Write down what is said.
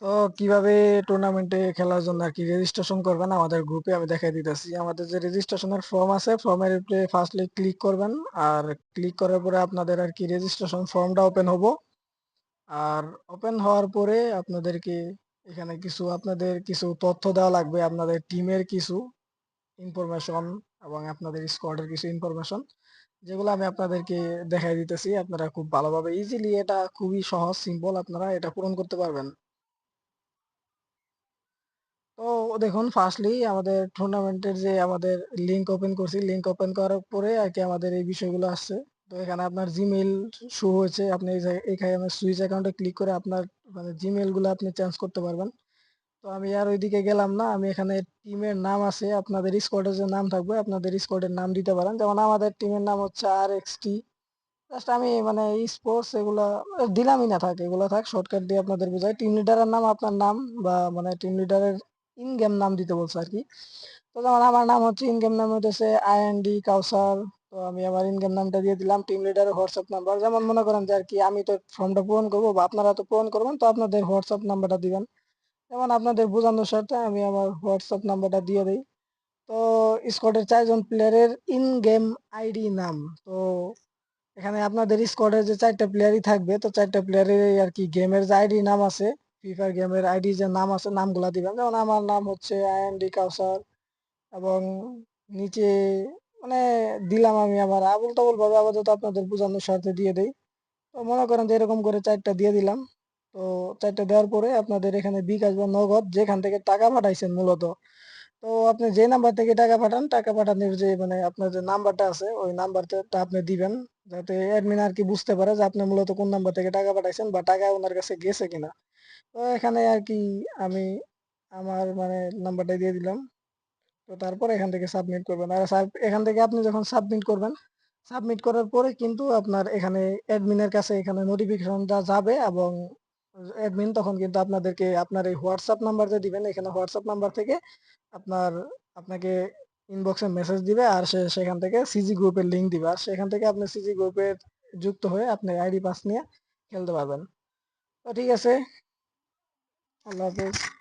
তো কীভাবে টুর্নামেন্টে খেলার জন্য আর কি রেজিস্ট্রেশন করবেন আমাদের গ্রুপে আমি দেখাই দিতেছি। আমাদের যে রেজিস্ট্রেশনের ফর্ম আছে ফর্মের উপরে ফার্স্টলি ক্লিক করবেন। আর ক্লিক করার পরে আপনাদের আর কি রেজিস্ট্রেশন ফর্মটা ওপেন হব। আর ওপেন হওয়ার পরে আপনাদেরকে এখানে কিছু, আপনাদের কিছু তথ্য দেওয়া লাগবে। আপনাদের টিমের কিছু ইনফরমেশন এবং আপনাদের স্কোয়াডের কিছু ইনফরমেশন যেগুলো আমি আপনাদেরকে দেখাই দিতেছি। আপনারা খুব ভালোভাবে ইজিলি এটা খুবই সহজ সিম্পল আপনারা এটা পূরণ করতে পারবেন। তো দেখুন ফার্স্টলি আমাদের টুর্নামেন্টের যে আমাদের লিংক ওপেন করছি লিংক ওপেন করার পরে আর কি আমাদের এই বিষয়গুলো আসছে। তো এখানে আপনার জিমেইল শো হয়েছে, আপনি এখানে সুইচ অ্যাকাউন্টে ক্লিক করে আপনার মানে জিমেইলগুলো আপনি চেঞ্জ করতে পারবেন। তো আমি আর ওইদিকে গেলাম না, আমি এখানে টিমের নাম আছে, আপনাদের স্কোয়াডের যে নাম থাকবে, আপনাদের স্কোয়াডের নাম দিতে পারেন। যেমন আমাদের টিমের নাম হচ্ছে আর এক্স টি জাস্ট আমি মানে স্পোর্টস এগুলা, দিলামই না, থাক, এগুলো থাক শর্টকাট দিয়ে আপনাদের বোঝাই। টিম লিডারের নাম, আপনার নাম বা মানে টিম লিডারের ইন গেম নাম দিতে বলছে আর কি। তো যেমন আমার নাম হচ্ছে ইন গেম নাম হচ্ছে আইএনডি কাউসার তো আমি আমার ইন গেম নামটা দিয়ে দিলাম টিম লিডারের হোয়াটসঅ্যাপ নাম্বার যেমন মনে করেন যে আর কি, আমি তো ফর্মটা পূরণ করব বা আপনারা তো পূরণ করবেন, তো আপনাদের হোয়াটসঅ্যাপ নাম্বারটা দিবেন। যেমন আপনাদের বোঝানোর সাথে আমি আমার হোয়াটসঅ্যাপ নাম্বারটা দিয়ে দিই। তো স্কোয়াডের চারজন প্লেয়ারের ইন গেম আইডি নাম। তো এখানে আপনাদের স্কোয়াডের যে চারটা প্লেয়ারই থাকবে, তো চারটা প্লেয়ারের আর কি গেমের যে আইডি নাম আছে ফ্রি ফায়ার গেমের আইডি যে নাম আছে, নামগুলা দিবেন। যেমন আমার নাম হচ্ছে আইএনডি কাউসার এবং নিচে মানে দিলাম আমি আমার আবুল তাবুল ভাবে আপাতত আপনাদের বোঝানোর স্বার্থে দিয়ে দেই। তো মনে করেন যে এরকম করে চারটা দিয়ে দিলাম। তো চারটা দেওয়ার পরে আপনাদের এখানে বিকাশ বা নগদ যেখান থেকে টাকা পাঠাইছেন মূলত। তো আপনি যে নাম্বার থেকে টাকা পাঠান, টাকা পাঠানোর যে মানে আপনার যে নাম্বারটা আছে, ওই নাম্বারটা আপনি দিবেন। যাতে অ্যাডমিন আর কি বুঝতে পারে যে আপনি মূলত কোন নাম্বার থেকে টাকা পাঠাইছেন বা টাকা ওনার কাছে গেছে কিনা। তো এখানে আর কি আমি আমার মানে নাম্বারটা দিয়ে দিলাম। তো তারপর এখান থেকে সাবমিট করবেন। আর এখান থেকে আপনি যখন সাবমিট করবেন সাবমিট করার পরে কিন্তু আপনার এখানে অ্যাডমিনের কাছে এখানে নোটিফিকেশনটা যাবে এবং অ্যাডমিন তখন কিন্তু আপনাদেরকে আপনার এই হোয়াটসঅ্যাপ নাম্বার যে দিবেন, এখানে হোয়াটসঅ্যাপ নাম্বার থেকে আপনার, আপনাকে ইনবক্সে মেসেজ দিবে আর সে সেখান থেকে সিজি গ্রুপের লিঙ্ক দিবে। আর সেখান থেকে আপনি সিজি গ্রুপের যুক্ত হয়ে আপনি আইডি পাস নিয়ে খেলতে পারবেন। তো ঠিক আছে I love this.